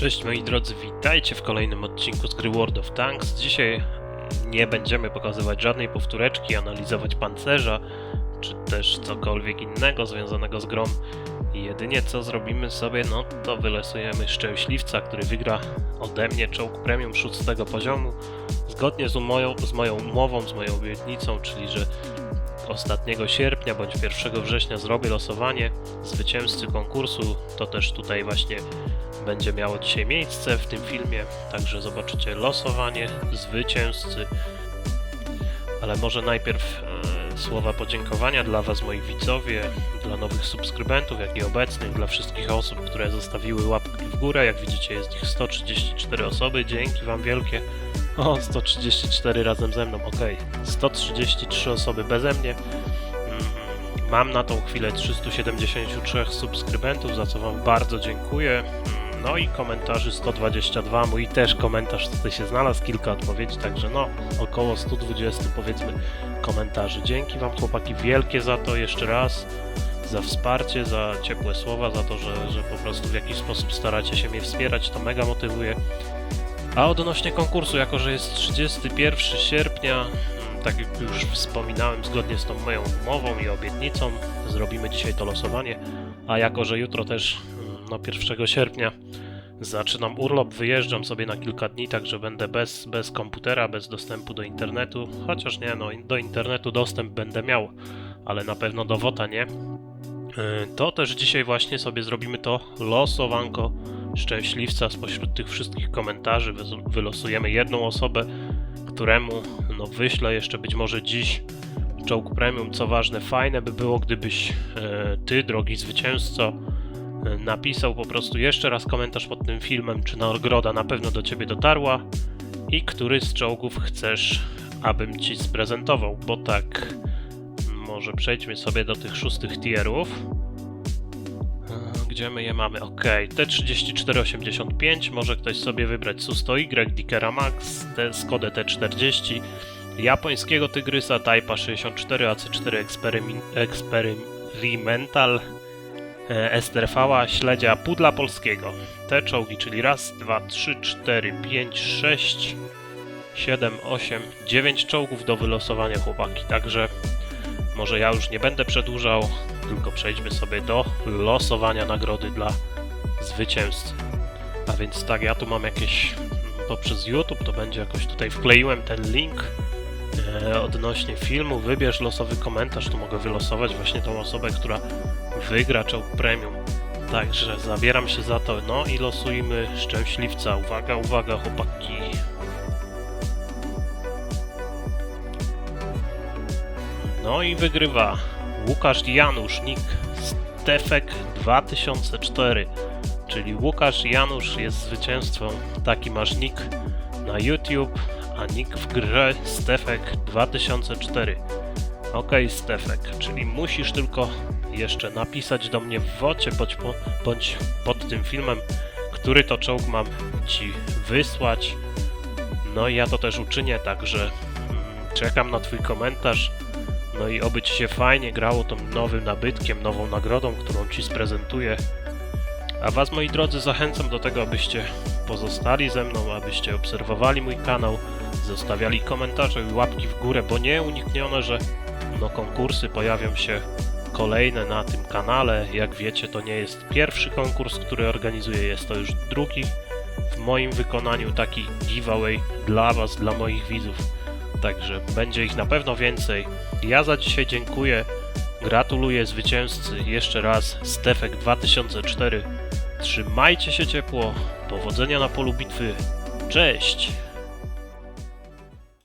Cześć moi drodzy, witajcie w kolejnym odcinku z gry World of Tanks. Dzisiaj nie będziemy pokazywać żadnej powtóreczki, analizować pancerza, czy też cokolwiek innego związanego z grą. Jedynie co zrobimy sobie, no to wylosujemy szczęśliwca, który wygra ode mnie czołg premium 6 poziomu. Zgodnie z, moją, z moją umową, z moją obietnicą, czyli że ostatniego sierpnia bądź 1 września zrobię losowanie zwycięzcy konkursu. To też tutaj właśnie będzie miało dzisiaj miejsce w tym filmie, także zobaczycie losowanie zwycięzcy. Ale może najpierw e, słowa podziękowania dla Was, moi widzowie, dla nowych subskrybentów, jak i obecnych, dla wszystkich osób, które zostawiły łapki w górę. Jak widzicie, jest ich 134 osoby. Dzięki Wam wielkie. O, 134 razem ze mną, ok. 133 osoby beze mnie. Mm, Mam na tą chwilę 373 subskrybentów, za co Wam bardzo dziękuję. Mm, No i komentarzy 122, mój też komentarz tutaj się znalazł, kilka odpowiedzi, także no około 120 powiedzmy komentarzy. Dzięki Wam chłopaki wielkie za to jeszcze raz, za wsparcie, za ciepłe słowa, za to, że, że po prostu w jakiś sposób staracie się mnie wspierać, to mega motywuje. A odnośnie konkursu, jako że jest 31 sierpnia, mm, tak jak już wspominałem, zgodnie z tą moją umową i obietnicą, zrobimy dzisiaj to losowanie. A jako że jutro też, mm, no 1 sierpnia, zaczynam urlop, wyjeżdżam sobie na kilka dni, także będę bez, bez komputera, bez dostępu do internetu. Chociaż nie, no do internetu dostęp będę miał, ale na pewno do WOTA nie. Yy, To też dzisiaj właśnie sobie zrobimy to losowanko szczęśliwca spośród tych wszystkich komentarzy. Wy- Wylosujemy jedną osobę, któremu no, wyślę jeszcze być może dziś czołg premium. Co ważne, fajne by było, gdybyś e, ty, drogi zwycięzco, e, napisał po prostu jeszcze raz komentarz pod tym filmem, czy nagroda na pewno do ciebie dotarła i który z czołgów chcesz, abym ci sprezentował, bo tak, może przejdźmy sobie do tych szóstych tierów. E, Gdzie my je mamy? Ok, T3485, może ktoś sobie wybrać Su100Y, Dickera Max, te, Skodę T40, japońskiego Tygrysa Typa 64, AC4 Experiment, Experimental, Esterfała, śledzia Pudla Polskiego. Te czołgi, czyli raz, dwa, trzy, cztery, pięć, sześć, siedem, osiem, dziewięć czołgów do wylosowania chłopaki, także może ja już nie będę przedłużał, tylko przejdźmy sobie do losowania nagrody dla zwycięzcy. A więc tak, ja tu mam jakieś poprzez YouTube, to będzie jakoś tutaj wkleiłem ten link e, odnośnie filmu. Wybierz losowy komentarz, to mogę wylosować właśnie tą osobę, która wygra czołg premium. Także zabieram się za to, no i losujmy szczęśliwca. Uwaga, uwaga, chłopaki. No i wygrywa Łukasz Janusz, nick Stefek 2004. Czyli Łukasz Janusz jest zwycięzcą. Taki masz nick na YouTube, a nick w grze Stefek 2004. Ok, Stefek, czyli musisz tylko jeszcze napisać do mnie w wocie bądź, po, bądź pod tym filmem, który to czołg mam ci wysłać. No i ja to też uczynię, także mm, czekam na twój komentarz. No i oby ci się fajnie grało tą nowym nabytkiem, nową nagrodą, którą ci sprezentuję. A was, moi drodzy, zachęcam do tego, abyście pozostali ze mną, abyście obserwowali mój kanał, zostawiali komentarze i łapki w górę, bo nieuniknione, że no konkursy pojawią się kolejne na tym kanale. Jak wiecie, to nie jest pierwszy konkurs, który organizuję, jest to już drugi w moim wykonaniu taki giveaway dla was, dla moich widzów. Także będzie ich na pewno więcej. Ja za dzisiaj dziękuję. Gratuluję zwycięzcy jeszcze raz Stefek 2004. Trzymajcie się ciepło. Powodzenia na polu bitwy. Cześć!